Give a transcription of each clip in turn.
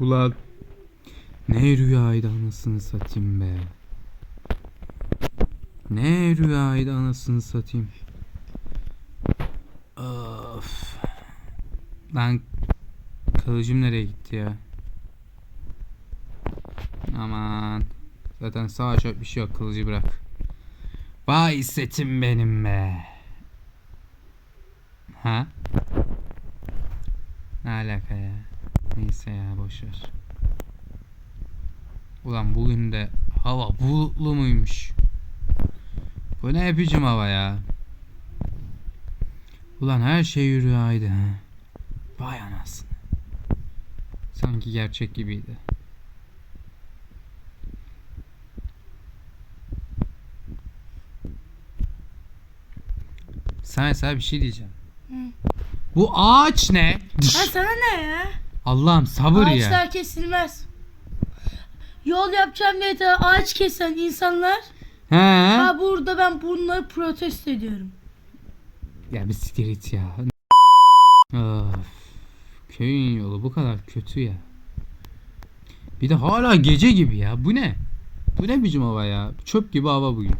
Ulan. Ne rüyaydı anasını satayım be. Ne rüyaydı anasını satayım. Of. Lan kılıcım nereye gitti ya? Aman. Zaten savaşacak bir şey yok kılıcı bırak. Vay setim benim be. Ha? Ne alaka ya? Neyse ya boşver. Ulan bugün de hava bulutlu muymuş? Bu ne yapıcım hava ya? Ulan her şey rüyaydı ha. Vay anasını. Sanki gerçek gibiydi. Sana sana bir şey diyeceğim. Bu ağaç ne? Ha sana ne ya? Allah'ım sabır ya. Ağaçlar kesilmez. Yol yapacağım diye de ağaç kesen insanlar. He? Ha burada ben bunları protesto ediyorum. Ya bir siktir git ya. Of. Köyün yolu bu kadar kötü ya. Bir de hala gece gibi ya. Bu ne? Bu ne biçim hava ya? Çöp gibi hava bugün.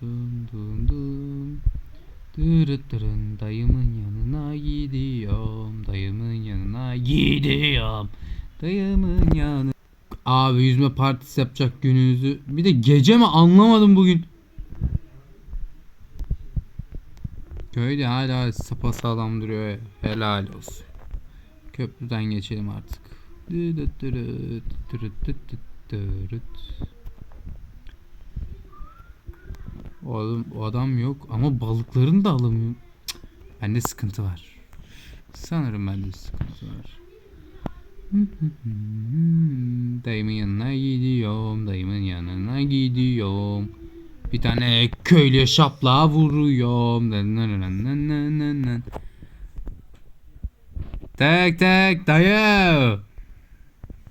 Dun dun dun. Dırıt. Dayımın yanına gidiyorum. Dayımın yanına gidiyorum. Dayımın yanı. Abi yüzme partisi yapacak gününüzü. Bir de gece mi anlamadım bugün. Köyde hala sapasağlam duruyor. ya. Helal olsun. Köprüden geçelim artık. Dırıt dırıt dırıt. Oğlum o adam yok ama balıklarını da alamıyorum. Cık, Bende sıkıntı var. Sanırım bende sıkıntı var. Dayımın yanına gidiyorum. Dayımın yanına gidiyorum. Bir tane köylüye şapla vuruyorum. Tek tek dayı.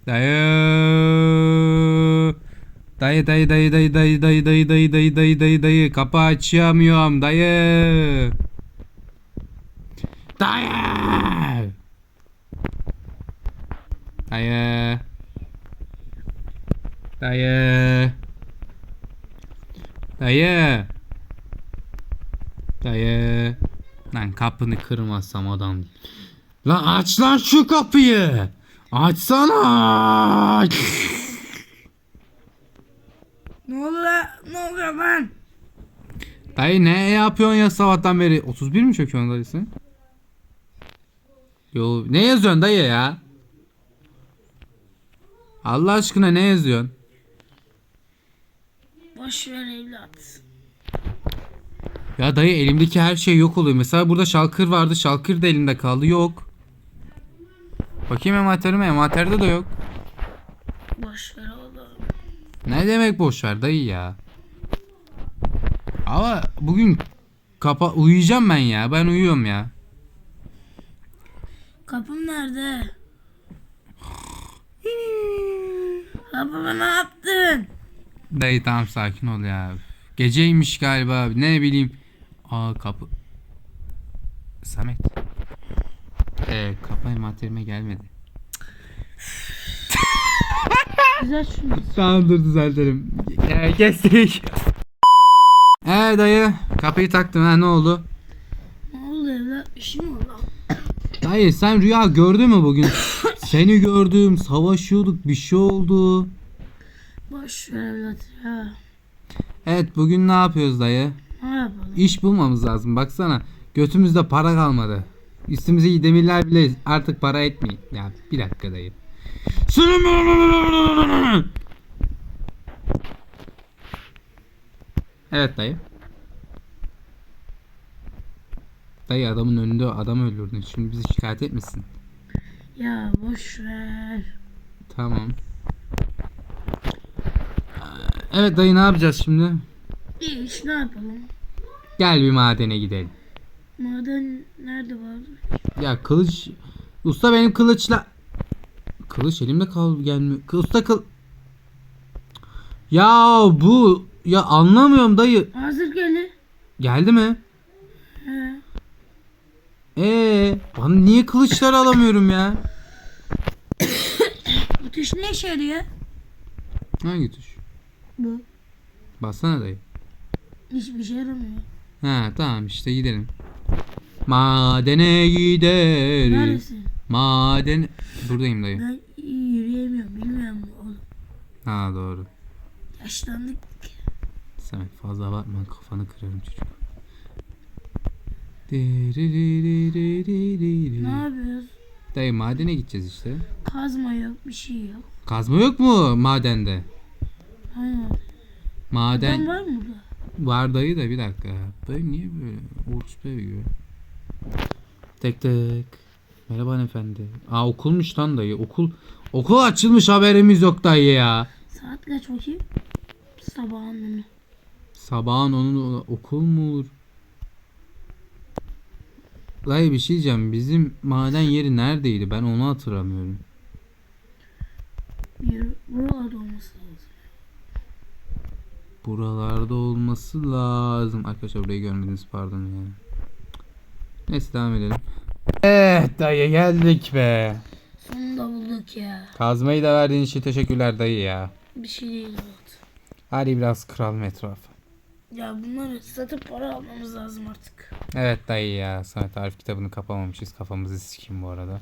Dayı. Dayı dayı dayı dayı dayı dayı dayı dayı dayı dayı dayı dayı kapı açamıyorum dayı. Dayı. Dayı. Dayı. Dayı. Dayı. Lan kapını kırmazsam adam değil. Lan aç lan şu kapıyı. Açsana. Ne oluyor? lan? Ne oluyor lan? Dayı ne yapıyorsun ya sabahtan beri? 31 mi çöküyorsun dayısı? Yo ne yazıyorsun dayı ya? Allah aşkına ne yazıyorsun? Boş ver evlat. Ya dayı elimdeki her şey yok oluyor. Mesela burada şalkır vardı. Şalkır da elimde kaldı. Yok. Bakayım envanterime. Envanterde de yok. Boş ver oğlum. Ne demek boş ver dayı ya. Ama bugün kapa uyuyacağım ben ya. Ben uyuyorum ya. Kapım nerede? Kapıma ne yaptın? Dayı tamam sakin ol ya. Geceymiş galiba. Ne bileyim. Aa kapı. Samet. Ee, kapı envanterime gelmedi. Güzel şunu. Tamam dur düzeltelim. Ya, kestik. Ee dayı kapıyı taktım ha ne oldu? Ne oldu evlat? Bir şey mi oldu? Dayı sen rüya gördün mü bugün? Seni gördüm savaşıyorduk bir şey oldu. Boş ver evlat ya. Evet bugün ne yapıyoruz dayı? Ne yapalım? İş bulmamız lazım baksana. Götümüzde para kalmadı. Üstümüze demirler bile artık para etmiyor. Ya bir dakika dayı. Evet dayı. Dayı adamın önünde adam öldürdün. Şimdi bizi şikayet etmesin. Ya boş ver. Tamam. Evet dayı ne yapacağız şimdi? İş ne yapalım? Gel bir madene gidelim. Maden nerede var? Ya kılıç usta benim kılıçla kılıç elimde kal gelmiyor. Usta kıl Ya bu ya anlamıyorum dayı. Hazır gelir. Geldi mi? He. Ee, bana niye kılıçlar alamıyorum ya? Bu tuş ne işe yarıyor? Hangi tuş? Bu. Bassana dayı. Hiçbir şey yaramıyor. Ha tamam işte gidelim. Madene gideriz. Neredesin? Maden... Buradayım dayı. Ben yürüyemiyorum. Bilmiyorum oğlum. Ha doğru. Yaşlandık. Sen fazla abartma kafanı kırarım çocuk. Ne yapıyoruz? Dayı madene gideceğiz işte. Kazma yok. Bir şey yok. Kazma yok mu madende? Hayır. Maden var mı burada? var dayı da bir dakika. Dayı niye böyle Oğuz Bey gibi? Tek tek. Merhaba hanımefendi. Aa okulmuş lan dayı. Okul okul açılmış haberimiz yok dayı ya. Saat kaç bakayım? Sabahın onu. Sabahın onun okul mu olur? Dayı bir şey diyeceğim. Bizim maden yeri neredeydi? Ben onu hatırlamıyorum. Bir buralarda olması lazım. Buralarda olması lazım. Arkadaşlar burayı görmediniz pardon ya. Neyse devam edelim. Evet dayı geldik be. Sonunda bulduk ya. Kazmayı da verdiğin için teşekkürler dayı ya. Bir şey değil. Hadi biraz kıralım etrafı. Ya bunları satıp para almamız lazım artık. Evet dayı ya. Sana tarif kitabını kapamamışız. Kafamızı sikim bu arada.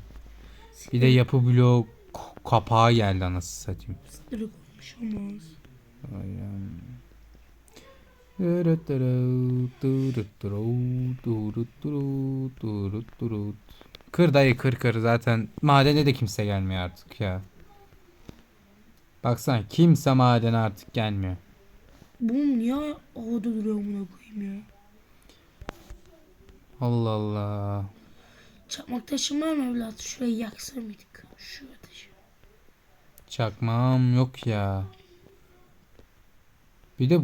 Bir de yapı bloğu kapağı geldi anasını satayım. Direkt olmuş olmaz. Aynen. Kır dayı kır kır zaten madene de kimse gelmiyor artık ya. Baksana kimse madene artık gelmiyor. Bu niye havada duruyor amına koyayım ya? Allah Allah. Çakmak taşın var mı evlat? Şurayı yaksa mıydık? Şu ateşi. Çakmağım yok ya. Bir de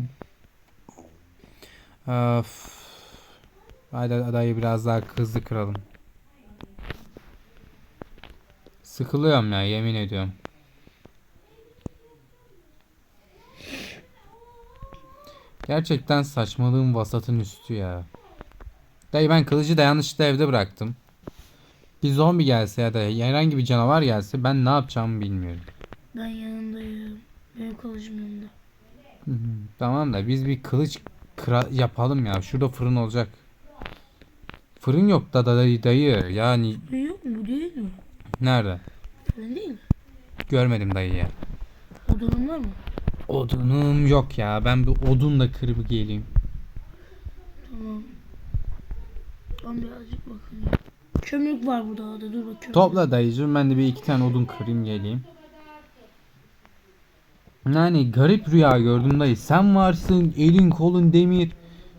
Of. Hadi adayı biraz daha hızlı kıralım. Sıkılıyorum ya yemin ediyorum. Gerçekten saçmalığın vasatın üstü ya. Dayı ben kılıcı da yanlışlıkla evde bıraktım. Bir zombi gelse ya da herhangi bir canavar gelse ben ne yapacağımı bilmiyorum. Ben yanındayım. Benim kılıcım yanında. Hı hı. Tamam da biz bir kılıç yapalım ya. Şurada fırın olacak. Fırın yok da dayı, dayı. Yani Ne yok mu? Bu değil mi? nerede? Fırın değil mi? Görmedim dayı ya. Odanın var mı? Odunum yok ya. Ben bir odun da kırıp geleyim. Tamam. Ben birazcık bakayım. Kömürlük var burada da dur bakıyorum. Topla dayıcığım. Ben de bir iki tane odun kırayım geleyim. Yani garip rüya gördüm dayı. Sen varsın elin kolun demir.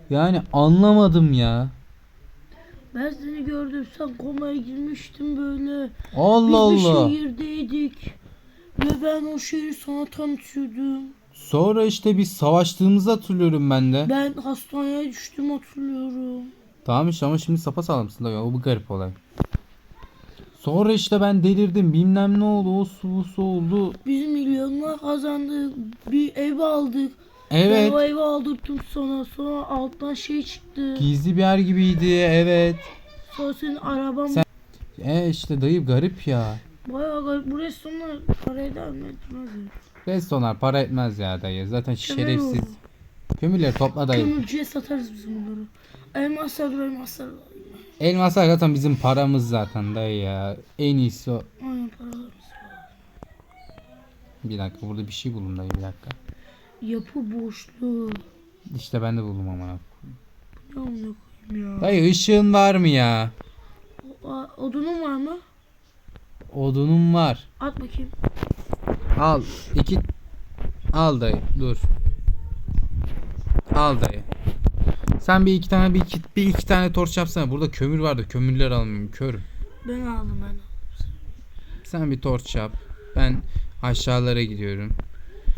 Yani anlamadım ya. Ben seni gördüm. Sen komaya girmiştin böyle. Allah Biz Allah. bir şehirdeydik. Ve ben o şehri sana tanıtıyordum. Sonra işte biz savaştığımızı hatırlıyorum ben de. Ben hastaneye düştüm hatırlıyorum. Tamam işte ama şimdi sapa sağlamsın da ya o bu garip olay. Sonra işte ben delirdim bilmem ne oldu o su bu su oldu. Biz milyonlar kazandık. Bir ev aldık. Evet Ben o evi aldırttım sana. Sonra alttan şey çıktı. gizli bir yer gibiydi evet. Sonra senin araban Sen- E işte dayı garip ya. bayağı garip. Bu restoranlar parayı da etmez. Restoranlar para etmez ya dayı zaten şerefsiz. Kömürleri topla dayı. Kömürcüye satarız biz bunları. Elmaslar elmaslar. Elmaslar zaten bizim paramız zaten dayı ya. En iyisi o. Aynen paralarımız. Bir dakika burada bir şey buldum dayı bir dakika. Yapı boşluğu. İşte ben de buldum ama. Ne amına koyayım ya. Dayı ışığın var mı ya? O- Odunun var mı? Odunum var. At bakayım. Al. iki Al dayı. Dur. Al dayı. Sen bir iki tane bir iki, bir iki tane torç yapsana. Burada kömür vardı. Kömürleri almayayım. Körüm. Ben aldım ben. Sen bir torç yap. Ben aşağılara gidiyorum.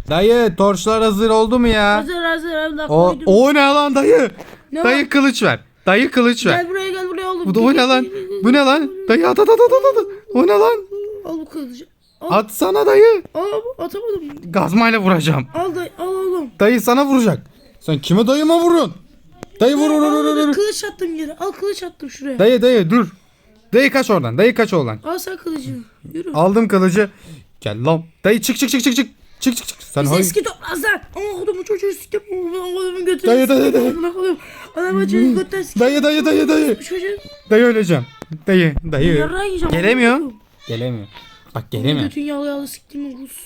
Dayı torçlar hazır oldu mu ya? Hazır hazır O, koydum. o ne lan dayı? Ne dayı var? kılıç ver. Dayı kılıç ver. Gel buraya gel buraya oğlum. Bu da o ne lan? Bu ne lan? Dayı at at at at at. O ne lan? Al bu kılıcı. Al, Atsana dayı. al atamadım. Gazmayla vuracağım. Al dayı al oğlum. Dayı sana vuracak. Sen kime dayıma vurun? Dayı vur vur vur vur. vur. Kılıç attım yere. Al kılıç attım şuraya. Dayı dayı dur. Dayı kaç oradan. Dayı kaç oradan. Al sen kılıcını. Yürü. Aldım kılıcı. Gel lan. Dayı çık çık çık çık çık. Çık çık çık. Sen Biz hayır. eski toplarız lan. Ama kodumu çocuğu sikim. Ama kodumu götürün. Dayı, dayı, dayı. Adamı çocuğu götür sikim. Dayı dayı dayı dayı. Çocuğu. Dayı öleceğim. Dayı dayı. Yarrağı yiyeceğim. Gelemiyor. Gelemiyor. Bak gelemiyor. Götün yağlı yağlı siktim. Rus.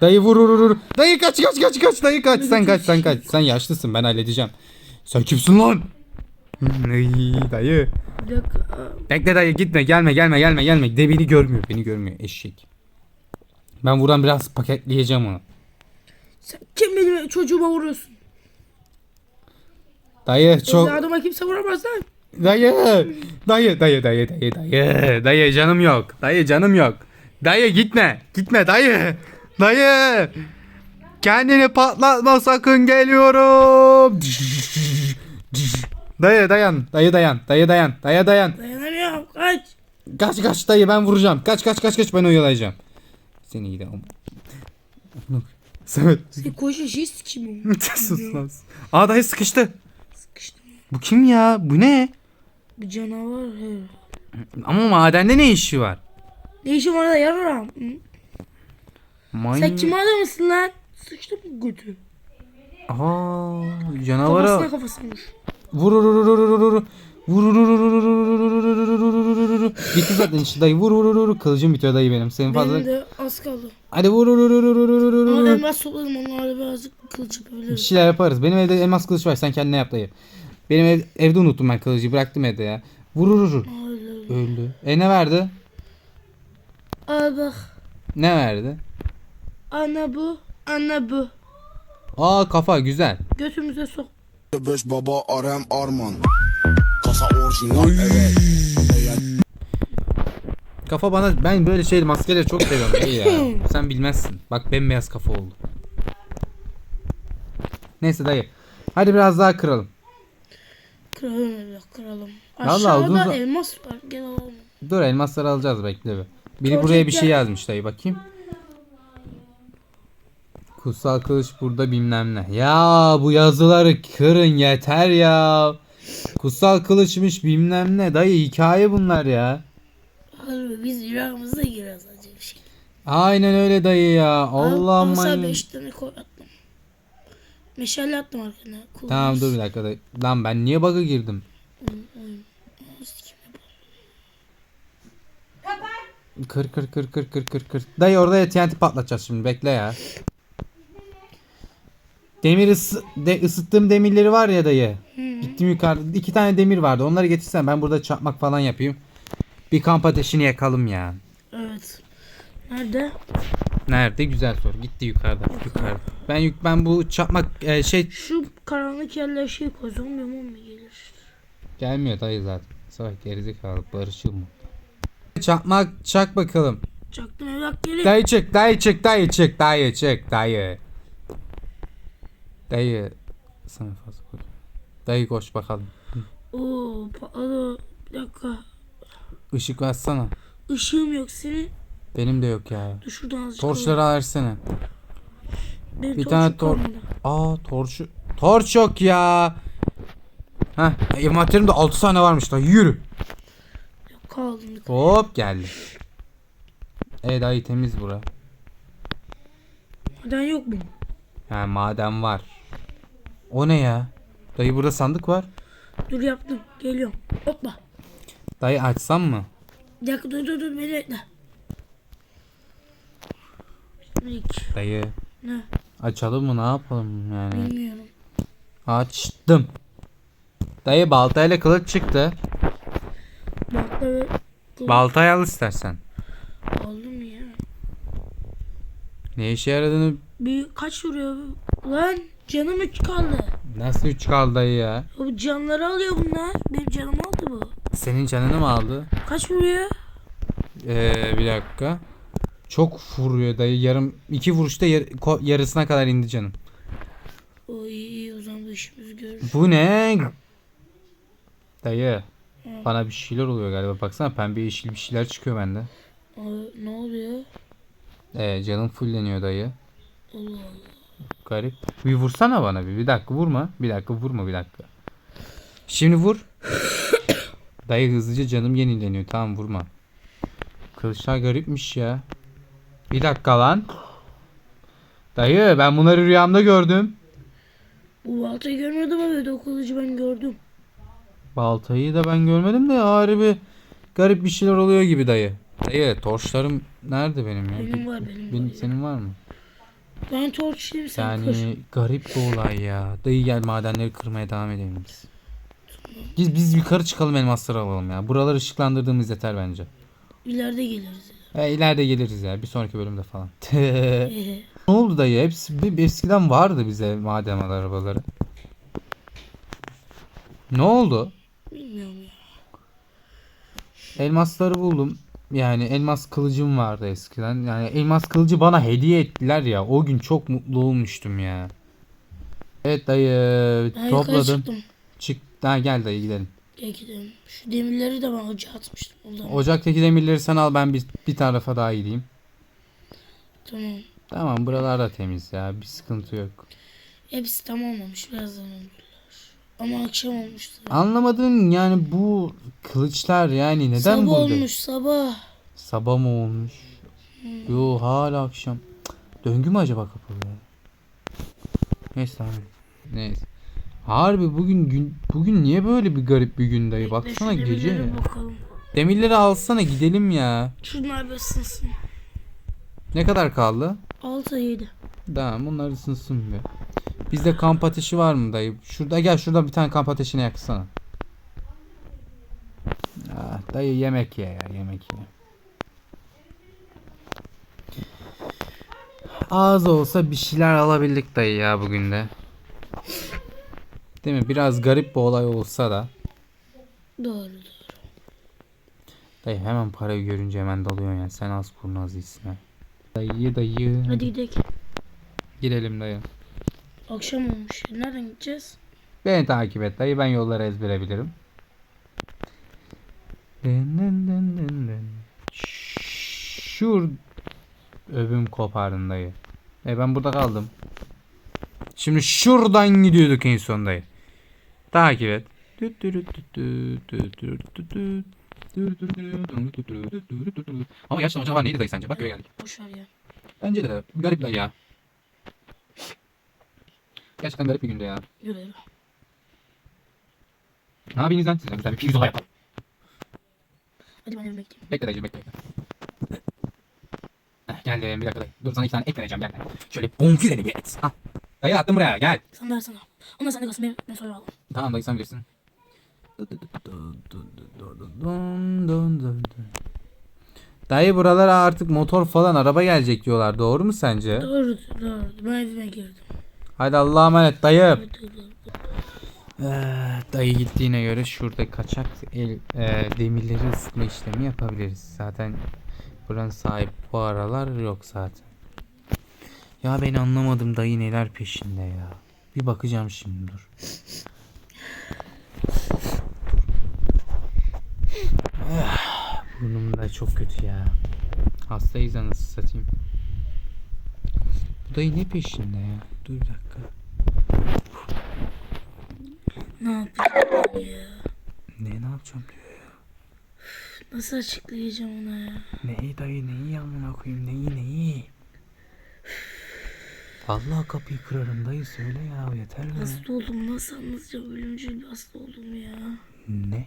Dayı vur vur vur. Dayı kaç kaç kaç kaç. Dayı kaç. Sen kaç sen kaç. Sen yaşlısın ben halledeceğim. Sen kimsin lan? Ay, dayı. Bir dakika. Bekle dayı gitme gelme gelme gelme gelme. De beni görmüyor beni görmüyor eşek. Ben buradan biraz paketleyeceğim onu. Sen kim benim çocuğuma vuruyorsun? Dayı çok Evladıma kimse vuramaz lan. dayı dayı dayı dayı dayı dayı dayı canım yok dayı canım yok dayı gitme. Gitme dayı. Dayı. Kendini patlatma sakın geliyorum. Dayı dayan. Dayı dayan. Dayı dayan. Dayı dayan. Dayanamıyorum. Kaç. kaç kaç dayı ben vuracağım. Kaç kaç kaç kaç ben oyalayacağım. Seni iyi de Samet. Sen koşun şey sikeyim. sus lan. Aa dayı sıkıştı. Sıkıştım. bu kim ya? Bu ne? Bir canavar. Ama madende ne işi var Ne işim var da yararım. Manyak. Sen kim adamısın lan? Sıçtı bu götü. Kafasına canavara kafasına vur. vur vur vur vur vur vur vur vur vur vur vur vur vur Bitti zaten işte dayı vur vur vur vur kılıcım bitiyor dayı benim senin fazla Benim de az kaldı. hadi vur vur vur vur vur vur vur Ama vur biraz topladım onlarla birazcık kılıç bir yapabilirim. şeyler yaparız benim evde elmas kılıç var sen kendine yap dayı benim ev, evde unuttum ben kılıcı bıraktım evde ya vur vur vur öldü e ne verdi Al bak. ne verdi Ana bu. Ana bu. aa kafa güzel Götümüze sok. Beş baba Arem Arman Kasa orijinal evet kafa bana ben böyle şey maskeleri çok seviyorum dayı ya sen bilmezsin bak bembeyaz kafa oldu neyse dayı hadi biraz daha kıralım Kıralım kıralım. Vallahi Aşağıda uzun za- elmas var. Gel alalım. Dur elmasları alacağız bekle bir. Biri buraya bir şey yazmış dayı bakayım. Kutsal kılıç burada bilmem ne. Ya bu yazıları kırın yeter ya. Kutsal kılıçmış bilmem ne. Dayı hikaye bunlar ya. Harbi biz yüreğimize gireriz acı bir şey. Aynen öyle dayı ya. Allah Al, al sen beş tane koy attım. Meşale attım arkana. Kullanırız. Tamam dur bir dakika dayı. Lan ben niye bug'a girdim? Oyun, oyun. Aa, sikim yapalım. Kır kır kır kır kır kır kır. Dayı orada TNT patlatacağız şimdi bekle ya. Demir ısı, de, ısıttığım demirleri var ya dayı. Gittim yukarıda iki tane demir vardı. Onları getirsen ben burada çakmak falan yapayım. Bir kamp ateşini yakalım ya. Evet. Nerede? Nerede? Güzel soru. Gitti yukarıda. Yukarıda. Ben yük ben bu çakmak e, şey Şu karanlık yerlere şey koy. Zombi mu gelir? gelmiyor dayı zaten. Salak gerizekalı barışıl mı? Çakmak çak bakalım. Çaktım evlat gelin. Dayı çık, dayı çık, dayı çık, dayı çık, dayı. Dayı sana fazla koy. Dayı koş bakalım. Oo patladı. Bir dakika. Işık versene. Işığım yok senin. Benim de yok ya. Dur şuradan azıcık Torçları versene. Benim bir tane tor- kalmadı. Aa torç. Torç yok ya. Heh, envanterimde 6 tane varmış da yürü. Yok kaldım. Hop geldi. E dayı temiz bura. Neden yok mu? Ha maden var. O ne ya? Dayı burada sandık var. Dur yaptım. Geliyorum. Hoppa. Dayı açsam mı? Bir dakika dur dur dur beni bekle. İlk. Dayı Ne? açalım mı ne yapalım yani? Bilmiyorum. Açtım. Dayı baltayla kılıç çıktı. Baltayı al istersen. aldım ya. Ne işe yaradığını Bir kaç vuruyor? Lan canım 3 kaldı. nasıl 3 kaldı dayı ya? Bu canları alıyor bunlar. Benim canım aldı bu. Senin canını mı aldı? Kaç vuruyor? Ee, bir dakika. Çok vuruyor dayı. Yarım iki vuruşta yar- yarısına kadar indi canım. O iyi iyi o zaman bu işimizi görür. Bu ne? Dayı. Bana bir şeyler oluyor galiba. Baksana pembe yeşil bir şeyler çıkıyor bende. Ne oluyor? Ee, canım fulleniyor dayı. Allah Allah. Garip. Bir vursana bana bir. Bir dakika vurma. Bir dakika vurma bir dakika. Şimdi vur. Dayı hızlıca canım yenileniyor. Tamam vurma. Kılıçlar garipmiş ya. Bir dakika lan. Dayı ben bunları rüyamda gördüm. Bu baltayı görmedim ama o kılıcı ben gördüm. Baltayı da ben görmedim de harbi garip bir şeyler oluyor gibi dayı. Dayı torçlarım nerede benim ya? Benim var benim, Benim var. senin var mı? Ben torçluyum sen kır. Yani garip bir olay ya. Dayı gel madenleri kırmaya devam edelim biz. Biz biz yukarı çıkalım elmasları alalım ya. Buraları ışıklandırdığımız yeter bence. İleride geliriz. E, ileride geliriz ya bir sonraki bölümde falan. Ne oldu dayı? Hepsi bir- eskiden vardı bize maden arabaları. Ne oldu? Bilmiyorum ya. Elmasları buldum. Yani elmas kılıcım vardı eskiden. Yani elmas kılıcı bana hediye ettiler ya. O gün çok mutlu olmuştum ya. Evet dayı Ben topladım. Çık. Ha, gel dayı gidelim. Gel gidelim. Şu demirleri de ben ocağa atmıştım. O zaman. Ocaktaki demirleri sen al ben bir, bir tarafa daha gideyim. Tamam. Tamam buralar da temiz ya. Bir sıkıntı yok. Hepsi tam olmamış. Birazdan olurlar. Ama akşam olmuş. tabii. Anlamadığım yani bu kılıçlar yani neden sabah burada? olmuş sabah. Sabah mı olmuş? Yo hala akşam. Döngü mü acaba kapalı ya? Neyse tamam. Neyse. Harbi bugün gün bugün niye böyle bir garip bir gün dayı? Baksana gece ya. Bakalım. Demirleri alsana gidelim ya. Şunlar bir ısınsın. Ne kadar kaldı? 6 7. Tamam bunlar ısınsın bir. Bizde kamp ateşi var mı dayı? Şurada gel şurada bir tane kamp ateşini yaksana. Ah, dayı yemek ye ya yemek ye. Az olsa bir şeyler alabildik dayı ya bugün de. Değil mi? Biraz garip bir olay olsa da. Doğru. Dayı hemen parayı görünce hemen dalıyorsun ya. Sen az kurnaz değilsin ha. Dayı dayı. Hadi gidelim. Gidelim dayı. Akşam olmuş. Nereden gideceğiz? Beni takip et dayı ben yolları ezbere bilirim. Dın dın dın dın dın. Şur öbüm kopardın dayı. E ben burada kaldım. Şimdi şuradan gidiyorduk en son dayı. Takip et. Ama gerçekten acaba neydi dayı sence? Bak göğe geldik. Boş ver ya. Bence de garip dayı ya. Gerçekten garip bir gündü ya. Görelim. Ne yapayım lan size? Güzel bir pirzola yapalım. Hadi ben gideyim. Bekle dayıcım bekle. bekle. Heh, Geldim bir dakika dayı. Dur sana iki tane et vereceğim gel. Şöyle bonfileli bir et. Al. Dayı attım buraya gel. Sen versene. Ondan sen de kalsın. Ben, ben alırım. Tamam dayı sen bilirsin. Dayı buralara artık motor falan araba gelecek diyorlar. Doğru mu sence? Doğru doğru. Ben evime girdim. Hadi Allah'a emanet dayı. Ee, dayı gittiğine göre şurada kaçak el, e, demirleri ısıtma işlemi yapabiliriz. Zaten buranın sahibi bu aralar yok zaten. Ya ben anlamadım dayı neler peşinde ya. Bir bakacağım şimdi dur. Burnum da çok kötü ya. Hastayız anasını satayım. Bu dayı ne peşinde ya? Dur bir dakika. Ne yapayım ya? Ne ne yapacağım diyor. Nasıl açıklayacağım ona ya? Neyi dayı neyi amına koyayım neyi neyi? Vallahi kapıyı kırarım dayı söyle ya yeter mi? Hasta oldum. Nasıl anlatacağım? Ölümcül bir hasta oldum ya. Ne?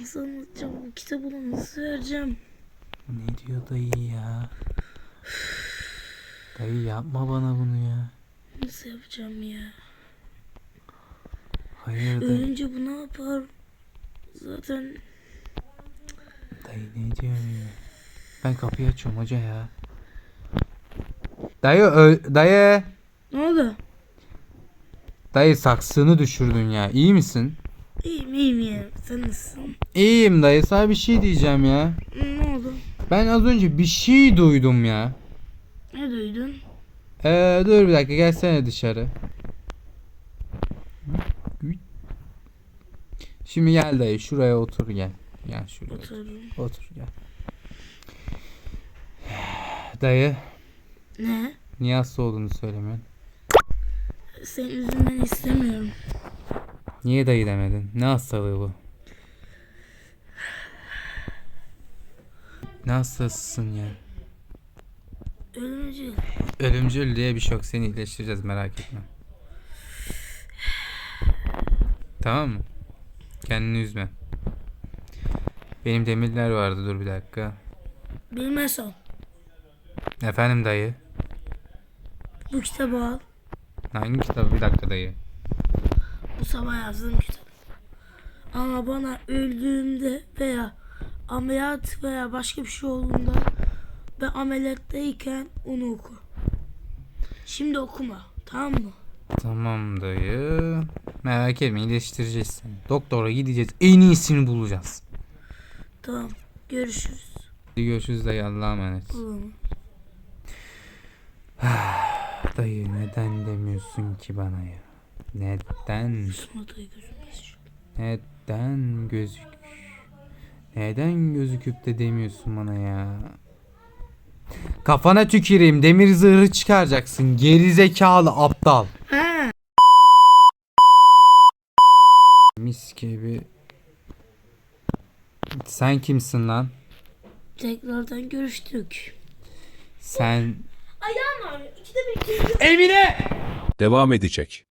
Nasıl anlatacağım? Bu kitabını nasıl vereceğim? Ne diyor dayı ya? Dayı yapma bana bunu ya. Nasıl yapacağım ya? Hayır dayı. Ölünce bu ne yapar? Zaten Dayı ne diyor ya? Ben kapıyı açıyorum hoca ya. Dayı ö- dayı. ne oldu? Dayı saksını düşürdün ya. İyi misin? İyiyim iyiyim ya. Sen nasılsın? İyiyim dayı. Sana bir şey diyeceğim ya. Ne oldu? Ben az önce bir şey duydum ya. Ne duydun? Ee, dur bir dakika gelsene dışarı. Şimdi gel dayı şuraya otur gel. Gel şuraya otur. Otururum. Otur gel. Dayı Ne? niye hasta olduğunu söylemiyorsun? Senin yüzünden istemiyorum. Niye dayı demedin? Ne hastalığı bu? Ne hastasısın ya? Ölümcül. Ölümcül diye bir şok seni iyileştireceğiz merak etme. Tamam mı? Kendini üzme. Benim demirler vardı dur bir dakika. Bilmezsen. Efendim dayı. Bu kitabı al. Hangi kitabı? Bir dakika dayı. Bu sabah yazdığım kitap. Ama bana öldüğümde veya ameliyat veya başka bir şey olduğunda ben ameliyattayken onu oku. Şimdi okuma. Tamam mı? Tamam dayı. Merak etme iyileştireceğiz seni. Doktora gideceğiz. En iyisini bulacağız. Tamam. Görüşürüz. Hadi görüşürüz dayı Allah'a emanet. O zaman. Dayı neden demiyorsun ki bana ya? Neden? Neden gözük? Neden gözüküp de demiyorsun bana ya? Kafana tüküreyim. Demir zırhı çıkaracaksın. Geri zekalı aptal. He. Mis gibi. Sen kimsin lan? Tekrardan görüştük. Sen Ayağım ağrıyor. İkide bir Emine! devam edecek.